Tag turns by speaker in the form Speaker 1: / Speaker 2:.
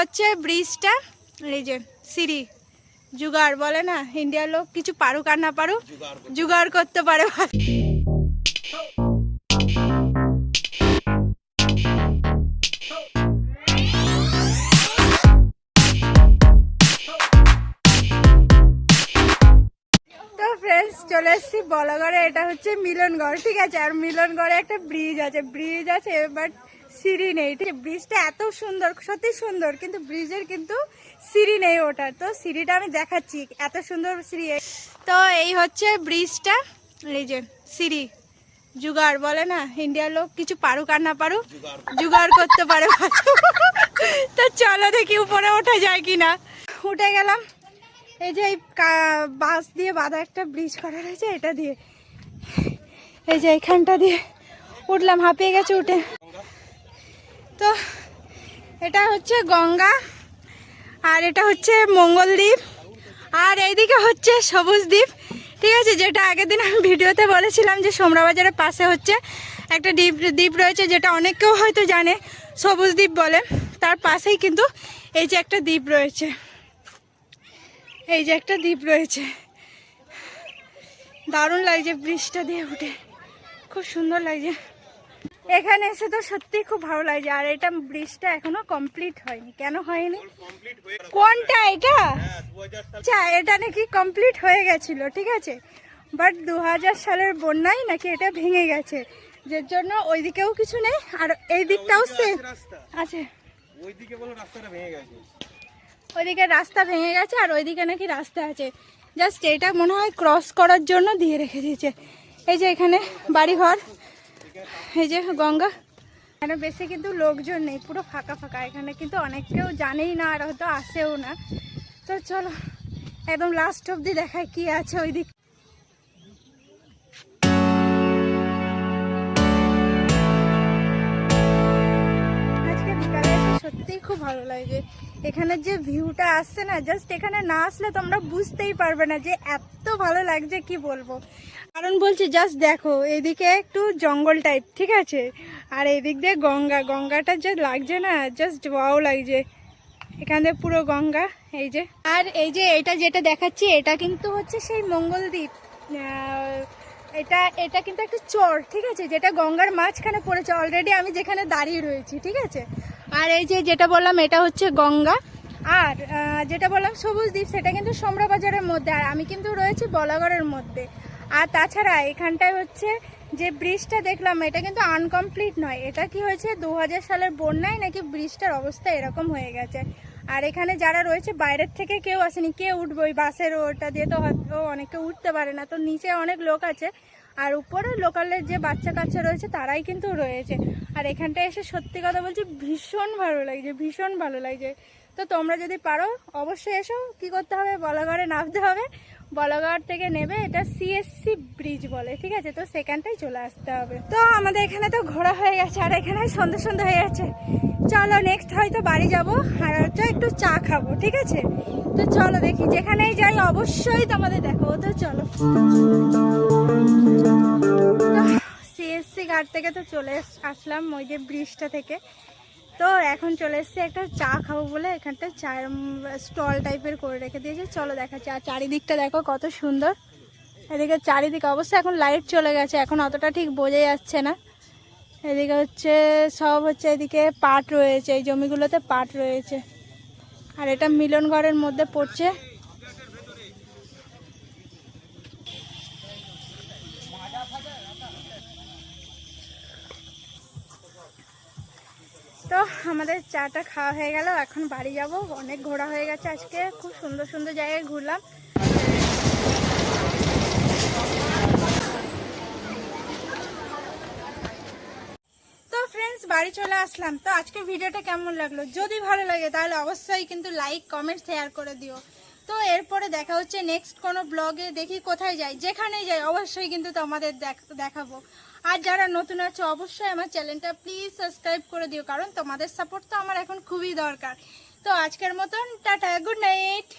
Speaker 1: হচ্ছে ব্রিজটা, এই যে সিঁড়ি জুগার বলে না, ইন্ডিয়ার লোক কিছু পারুক আর না পারুক জুগার করতে পারে। চলে এসেছি বলাগড়ে, এটা হচ্ছে মিলনগড়, ঠিক আছে? আর মিলনগড়ে একটা ব্রিজ আছে ব্রিজ আছে বাট সিঁড়ি নেই, ঠিক ব্রিজটা এত সুন্দর সত্যি সুন্দর, কিন্তু ব্রিজের কিন্তু সিঁড়ি নেই ওটার। তো সিঁড়িটা আমি দেখাচ্ছি, এত সুন্দর সিঁড়ি তো এই হচ্ছে ব্রিজটা, এই যে সিঁড়ি। জুগাড় বলে না, ইন্ডিয়ার লোক কিছু পারুক আর না পারুক, জুগাড় করতে পারে। তো চলো দেখি উপরে ওঠা যায় কিনা। উঠে গেলাম, এই যে এই কা- বাঁশ দিয়ে বাঁধা একটা ব্রিজ করা রয়েছে, এটা দিয়ে। এই যে এখানটা দিয়ে উঠলাম, হাঁপিয়ে গেছে উঠে। তো এটা হচ্ছে গঙ্গা আর এটা হচ্ছে মঙ্গলদ্বীপ। আর এইদিকে হচ্ছে সবুজ দ্বীপ। ঠিক আছে, যেটা আগের দিন আমি ভিডিওতে বলেছিলাম যে সোমরা বাজারের পাশে হচ্ছে একটা দ্বীপ দ্বীপ রয়েছে যেটা অনেকেও হয়তো জানে, সবুজ দ্বীপ বলে। তার পাশেই কিন্তু এই যে একটা দ্বীপ রয়েছে। এই যে একটা দ্বীপ রয়েছে। দারুণ লাগছে ব্রিজটা দিয়ে উঠে। খুব সুন্দর লাগছে। এখানে এসে তো সত্যি খুব ভালো লাগছে আর এটা ব্রিজটা এখনও কমপ্লিট হয়নি। কেন হয়নি? কোনটা এটা? আচ্ছা এটা নাকি কমপ্লিট হয়ে গেছিল ঠিক আছে? বাট দু হাজার সালের বন্যায় নাকি এটা ভেঙে গেছে। যার জন্য ওইদিকেও কিছু নেই আর এই দিকটাও সেম আছে
Speaker 2: ওইদিকে বলো রাস্তাটা ভেঙে গেছে।
Speaker 1: ওইদিকে রাস্তা ভেঙে গেছে আর ওইদিকে নাকি রাস্তা আছে। জাস্ট এটা মনে হয় ক্রস করার জন্য দিয়ে রেখে দিয়েছে। এই যে এখানে বাড়িঘর। এই যে গঙ্গা। এখানে বেশি কিন্তু লোকজন নেই, পুরো ফাঁকা ফাঁকা। এখানে কিন্তু অনেক কেউ জানেই না আর হয়তো আসেও না। তো চলো, একদম লাস্ট অবধি দেখায় কি আছে ওই দিক সত্যিই খুব ভালো লাগে। এখানে যে ভিউটা আসছে না জাস্ট এখানে না আসলে তোমরা বুঝতেই পারবে না যে এত ভালো লাগছে, কি বলব? কারণ বলছি জাস্ট দেখো, এদিকে একটু জঙ্গল টাইপ ঠিক আছে? আর এদিক দিয়ে গঙ্গা, গঙ্গাটা যে লাগছে না জাস্ট ওয়াও লাগছে। এখানে পুরো গঙ্গা, এই যে। আর এই যে এটা যেটা দেখাচ্ছি, এটা কিন্তু হচ্ছে সেই মঙ্গলদ্বীপ। এটা এটা কিন্তু একটা চর, ঠিক আছে? যেটা গঙ্গার মাঝখানে পড়েছে। অলরেডি আমি যেখানে দাঁড়িয়ে রয়েছি, ঠিক আছে? আর এই যে যেটা বললাম, এটা হচ্ছে গঙ্গা। আর যেটা বললাম, সবুজ দ্বীপ, সেটা কিন্তু বাজারের মধ্যে। আর আমি কিন্তু রয়েছি বলাগড়ের মধ্যে। আর তাছাড়া এখানটায় হচ্ছে যে ব্রিজটা দেখলাম, এটা কিন্তু আনকমপ্লিট নয়। এটা কি হয়েছে দু হাজার সালের বন্যায় নাকি ব্রিজটার অবস্থা এরকম হয়ে গেছে। আর এখানে যারা রয়েছে, বাইরের থেকে কেউ আসেনি। কে উঠবে ওই বাসের ওটা দিয়ে তো হয়তো অনেকে উঠতে পারে না। তো নিচে অনেক লোক আছে। আর উপরে লোকালের যে বাচ্চা কাচ্চা রয়েছে, তারাই কিন্তু রয়েছে। আর এখানটায় এসে সত্যি কথা বলছি, ভীষণ ভালো লাগছে, ভীষণ ভালো লাগছে। তো তোমরা যদি পারো, অবশ্যই এসো। কি করতে হবে? বলাগড়ে নামতে হবে। বলাগড় থেকে নেবে এটা সিএসসি ব্রিজ বলে, ঠিক আছে? তো সেখানটাই চলে আসতে হবে। তো আমাদের এখানে তো ঘোরা হয়ে গেছে, আর এখানে সন্ধ্যে সন্ধ্যে হয়ে যাচ্ছে। চলো নেক্সট হয়তো বাড়ি যাব, আর হচ্ছে একটু চা খাব, ঠিক আছে? তো চলো দেখি, যেখানেই যাই, অবশ্যই তোমাদের দেখো তো চলো। ঘাট থেকে তো চলে আসলাম ওই যে ব্রিজটা থেকে। তো এখন চলে এসেছি একটা চা খাব বলে এখানটা চায়ের স্টল টাইপের করে রেখে দিয়েছে। চলো দেখাচ্ছি। আর চারিদিকটা দেখো কত সুন্দর। এদিকে চারিদিকে অবশ্য এখন লাইট চলে গেছে, এখন অতটা ঠিক বোঝা যাচ্ছে না। এদিকে হচ্ছে সব হচ্ছে এদিকে পাট রয়েছে, এই জমিগুলোতে পাট রয়েছে। আর এটা মিলন ঘরের মধ্যে পড়ছে। তো আমাদের চাটা খাওয়া হয়ে গেল, এখন বাড়ি যাব। অনেক ঘোরা হয়ে গেছে আজকে, খুব সুন্দর সুন্দর জায়গায় ঘুরলাম। বাড়ি চলে আসলাম। তো আজকে ভিডিওটা কেমন লাগল? যদি ভালো লাগে, তাহলে অবশ্যই কিন্তু লাইক কমেন্ট শেয়ার করে দিও। তো এরপরে দেখা হচ্ছে নেক্সট কোনো ব্লগে দেখি কোথায় যাই। যেখানেই যাই, অবশ্যই কিন্তু তোমাদের দেখ- দেখাবো। আর যারা নতুন আছে, অবশ্যই আমার চ্যানেলটা প্লিজ সাবস্ক্রাইব করে দিও, কারণ তোমাদের সাপোর্ট তো আমার এখন খুবই দরকার। তো আজকের মতন, টাটা গুড নাইট